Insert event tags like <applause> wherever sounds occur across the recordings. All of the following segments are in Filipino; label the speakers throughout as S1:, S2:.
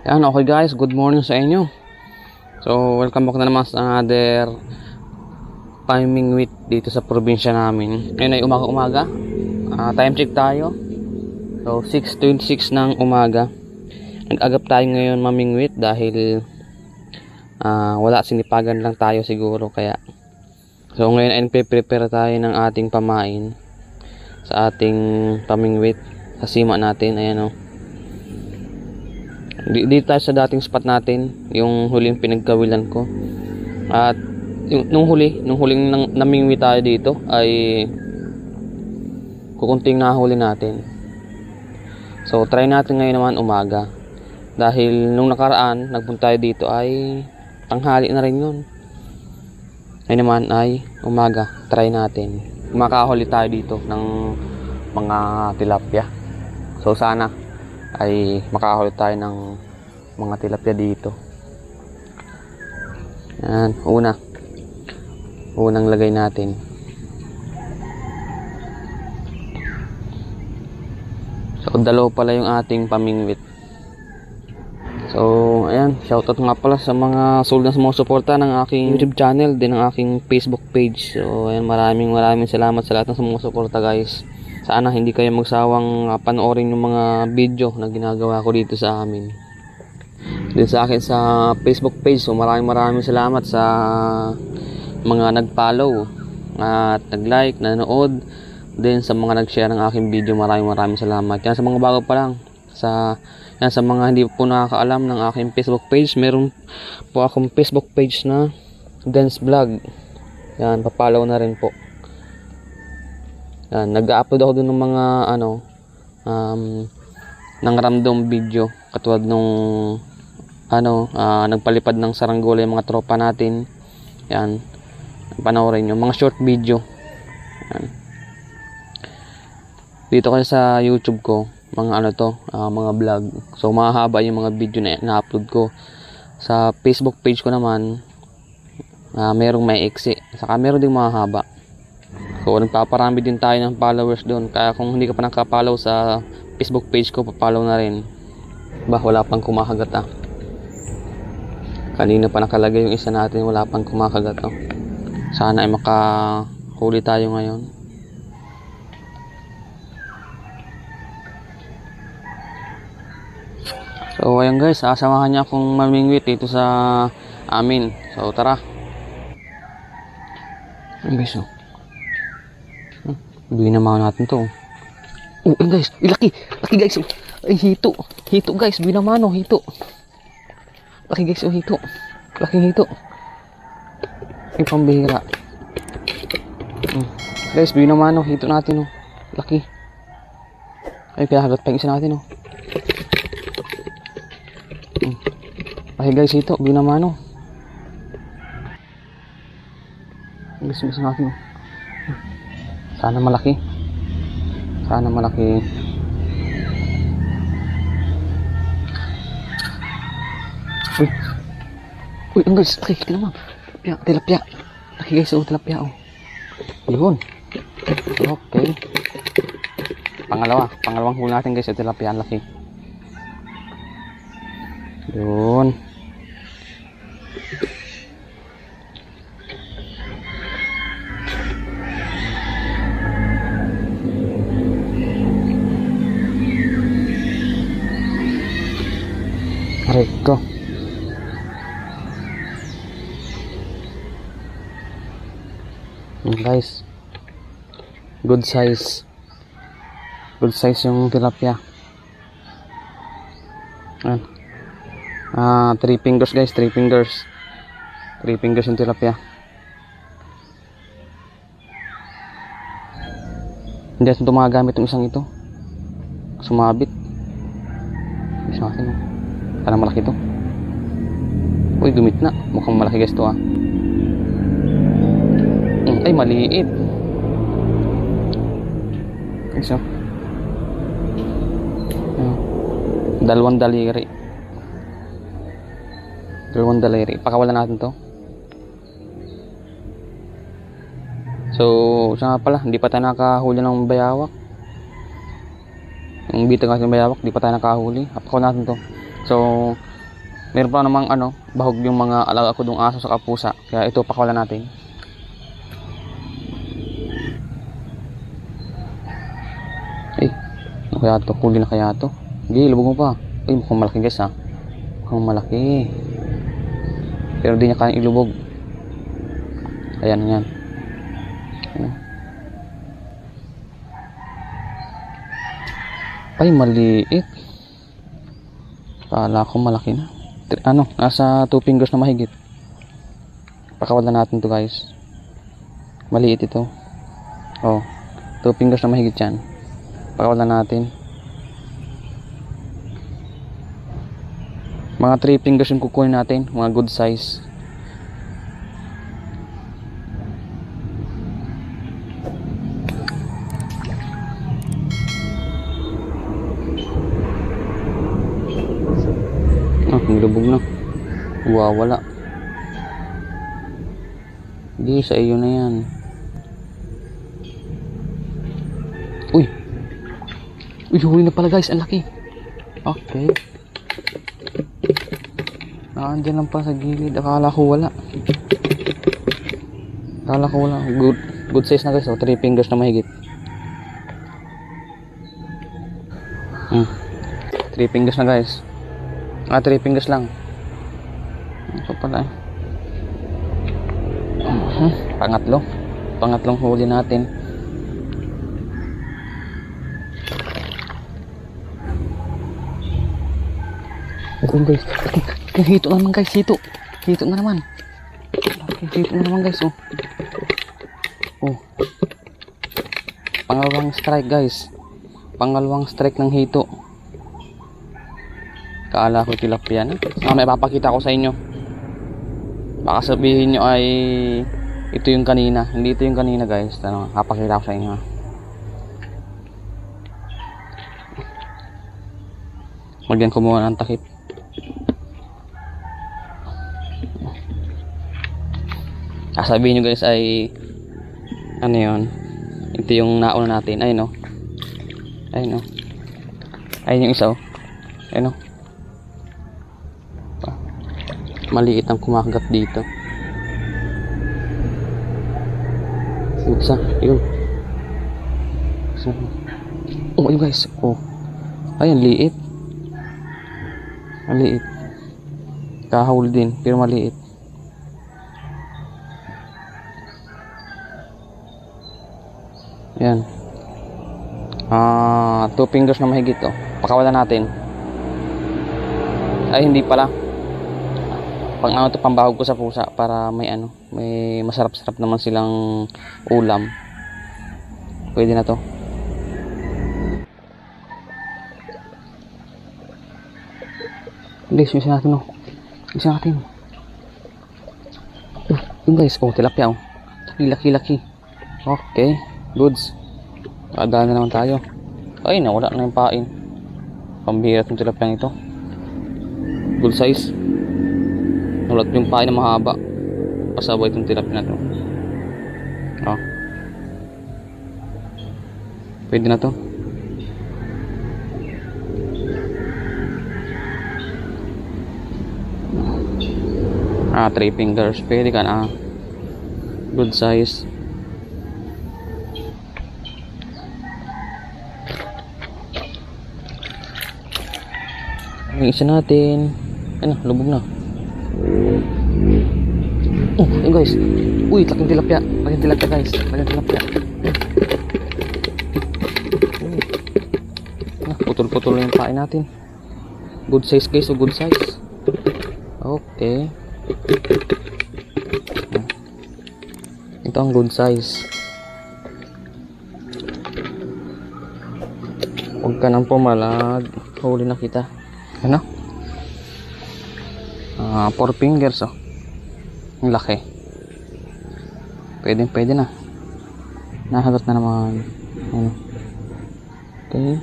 S1: Yan, okay guys, good morning sa inyo. So, welcome back na naman sa another timing week dito sa probinsya namin. Ngayon ay umaga-umaga. Ah, time check tayo. So, 6.26 ng umaga. Nag-agap tayo ngayon mamingwit dahil ah, wala sinipagan lang tayo siguro kaya So ngayon ay nagpe-prepare tayo ng ating pamain sa ating pamingwit sa sima natin ayan o. Di, dito tayo sa dating spot natin, yung huling pinagkawilan ko. At yung, nung huli, nung huling nang, namingwi tayo dito ay kukunting nahuli natin. So try natin ngayon naman umaga. Dahil nung nakaraan, nagpunta tayo dito ay tanghali na rin yun. Ngayon naman ay umaga. Try natin. Makahuli tayo dito ng mga tilapia. So sana ay makahuli tayo ng mga tilapia dito. Yan, una. Unang lagay natin. So dalaw pala yung ating pamingwit. So, ayan, shoutout nga pala sa mga sold na sumusuporta ng aking YouTube channel, din ng aking Facebook page. So, ayan, maraming maraming salamat sa lahat ng sumusuporta guys. Sana hindi kayo magsawang ah, panoorin yung mga video na ginagawa ko dito sa amin. Din sa akin sa Facebook page, so maraming maraming salamat sa mga nag-follow at nag-like, nanood. Din sa mga nag-share ng aking video, maraming maraming salamat. Yan sa mga bago pa lang, sa yan sa mga hindi po nakakaalam ng aking Facebook page, meron po akong Facebook page na Dance Vlog. Yan, papalaw na rin po. Yan, nag-upload ako dun ng mga ano um, ng random video katulad nung ano, ah, nagpalipad ng saranggola yung mga tropa natin. Yan. Panoorin nyo. Mga short video. Yan. Dito kayo sa YouTube ko mga ano to, ah, mga vlog. So mahaba yung mga video na na-upload ko. Sa Facebook page ko naman, ah, merong may eksi. Saka meron ding mahaba. So nagpaparami din tayo ng followers doon. Kaya kung hindi ka pa nakapollow sa Facebook page ko, papollow na rin. Ba, wala pang kumakagat ah. Kanina pa nakalagay yung isa natin, wala pang kumakagat oh. Sana ay makahuli tayo ngayon. So ayan guys, sasamahan niya akong mamingwit dito sa amin. So tara. Ayan guys, oh. Hmm, naman natin to. Oh, ayan guys, eh, laki. Laki guys. Oh. Ay, hito. Hito guys, bigyan naman oh, hito. Laki guys, oh, hito. Laki hito. Ay, pambihira. Hmm. Guys, bigyan naman oh, hito natin oh. Laki. Ay, kaya hagat pa yung isa natin oh. Ay guys, ito, binamano. Guys, gusto natin. oh. Sana malaki. Sana malaki. Uy. Uy, ang guys, laki, naman. Tilapia, tilapia. Laki guys, oh, tilapia, oh. Yun. Okay. Pangalawa, pangalawang huli natin guys, yung tilapia, ang laki. Yun. Yun, guys. Good size. Good size yung tilapia. Ayan. Ah, three fingers guys, three fingers. Three fingers yung tilapia. Hindi natin ito magagamit yung isang ito. Sumabit. Isa natin. Sana malaki to. Uy, dumit na. Mukhang malaki guys to ah. Ay, maliit. Isa. Ayan. Dalawang daliri. Dalawang daliri. Pakawalan natin to. So, siya pala, hindi pa tayo nakahuli ng bayawak. Yung bitag natin ng bayawak, hindi pa tayo nakahuli. Apakaw natin to. So, Meron pa namang ano, bahog yung mga alaga ko dong aso sa kapusa. Kaya ito, pakawalan natin. Ay, ano kaya to? Huli na kaya to? Hindi, lubog mo pa. Ay, mukhang malaki guys ha. Mukhang malaki. Pero di niya kayang ilubog. Ayan, yan. Ay, maliit. Kala ko malaki na. Ano, nasa 2 fingers na mahigit. Pakawalan natin to guys. Maliit ito. Oh, 2 fingers na mahigit yan. Pakawalan natin. Mga 3 fingers yung kukunin natin. Mga good size. Ah, nilubog na. Wawala. Hindi, sa iyo na yan. Uy! Uy, huli na pala guys. Ang laki. Okay. Nakandyan lang pa sa gilid. Akala ko wala. Akala ko wala. Good, good size na guys. Oh, 3 fingers na mahigit. Hmm. 3 fingers na guys. Ah, 3 fingers lang. Ito pala. Mhm, Pangatlo. Pangatlong huli natin. Ito guys. Hito na naman guys. Hito. Hito na naman. Hito na naman guys. Oh. Oh. Pangalawang strike guys. Pangalawang strike ng hito. Kaala ko tilapia na. Ah, may papakita ko sa inyo. Baka sabihin nyo ay ito yung kanina. Hindi ito yung kanina guys. Ano, papakita ko sa inyo. Magyan ko muna ng takip. Sasabihin nyo guys ay ano yun? Ito yung nauna natin. Ayun no ayun no ayun yung isa oh. Ayun no Pa- maliit ang kumakagat dito. Isa yun. Isa. Oh ayun guys. Oh. Ayun liit. Maliit. Kahawul din pero maliit Yan. Ah, two fingers na mahigit oh. Pakawalan natin. Ay hindi pala. Pang ano to pambahog ko sa pusa para may ano, may masarap-sarap naman silang ulam. Pwede na to. Guys, isa natin oh. Isa natin. Oh, yun guys, oh, tilapia oh. Laki-laki. Okay. Goods. Kadaan na naman tayo. Ay, nawala na yung pain. Pambihira itong tilapia ito. Good size. Nawala yung pain na mahaba. Pasabay itong tilapia na ito. Oh. Pwede na to. Ah, three fingers. Pwede ka na. Good size. Yung isa natin. Ano, lubog na. Oh, yun guys. Uy, laking tilapia. Laking tilapia guys. Laking tilapia. Ah, putol-putol na yung pain natin. Good size guys, so good size. Okay. Ah. Ito ang good size. Huwag ka nang pumalag. Huli na kita. Ano? Ah, four fingers oh. Ang laki. Pwede, pwede na. Nahagot na naman. Ano? Okay.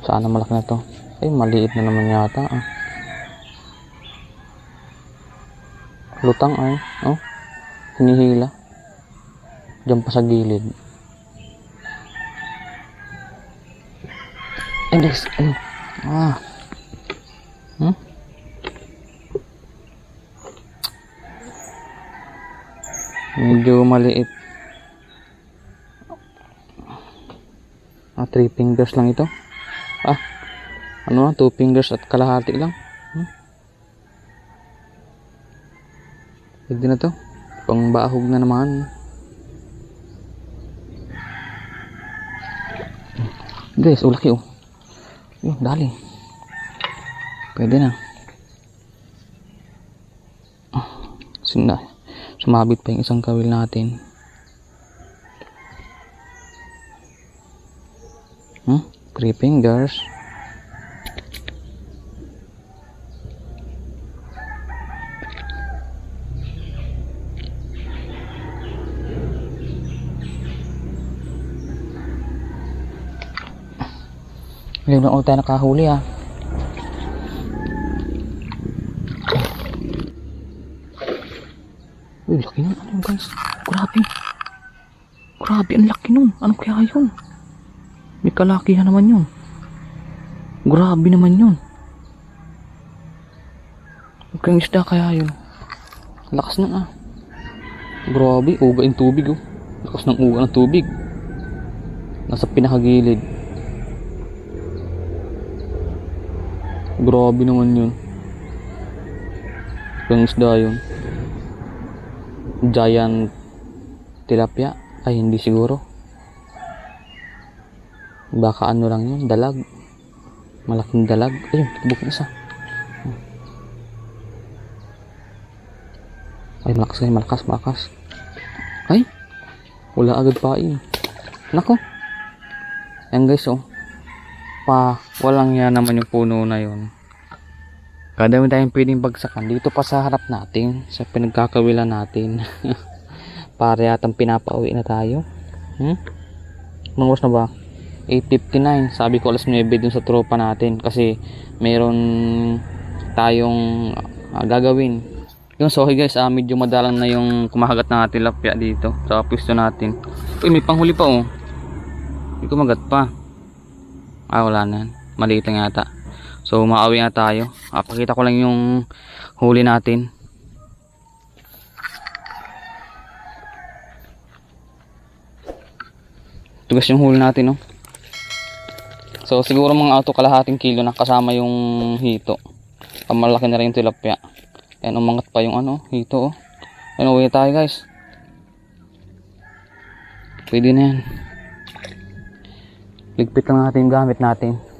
S1: Sana malaki na to. Ay, maliit na naman yata ah. Lutang ay. Oh. Hinihila. Diyan pa sa gilid. Guys. Ay. Ah. Medyo maliit. Ah, three fingers lang ito. Ah, ano na, two fingers at kalahati lang. Hmm? Pwede na to. Pangbahog na naman. Guys, oh laki oh. Yun, dali. Pwede na. Ah, Sina, sumabit pa yung isang kawil natin. Hmm? Three fingers. Ngayon na ulit tayo nakahuli ah. Uy, laki nun. Ano guys? Grabe. Grabe, ang laki nun. Ano kaya yun? May kalakihan naman yun. Grabe naman yun. Huwag kayong isda kaya yun. Lakas na ah. Grabe, uga yung tubig oh. Lakas ng uga ng tubig. Nasa pinakagilid. Grabe naman yun. Yung isda yun. Giant tilapia. Ay, hindi siguro. Baka ano lang yun, dalag. Malaking dalag. Ayun, tubok na isa. Ay, malakas ay, malakas, malakas. Ay, wala agad pa eh. Nako. Yan guys, oh. Pa, walang yan naman yung puno na yun. Kadami tayong pwedeng bagsakan dito pa sa harap natin, sa pinagkakawilan natin. <laughs> Para yatang pinapauwi na tayo. Hmm? Oras na ba? 8.59. Sabi ko alas 9 dun sa tropa natin kasi meron tayong ah, gagawin. Yung so okay guys, ah, medyo madalang na yung kumahagat na tilapia dito sa pwesto natin. Uy, may panghuli pa oh. May kumagat pa. Ah, wala na. Maliit lang yata. So, maawi na tayo. Ah, pakita ko lang yung huli natin. Tugas yung huli natin, no? So, siguro mga auto kalahating kilo na kasama yung hito. Pamalaki na rin yung tilapia. Yan, umangat pa yung ano, hito, oh. Yan, uwi tayo, guys. Pwede na yan. Ligpit lang natin yung gamit natin.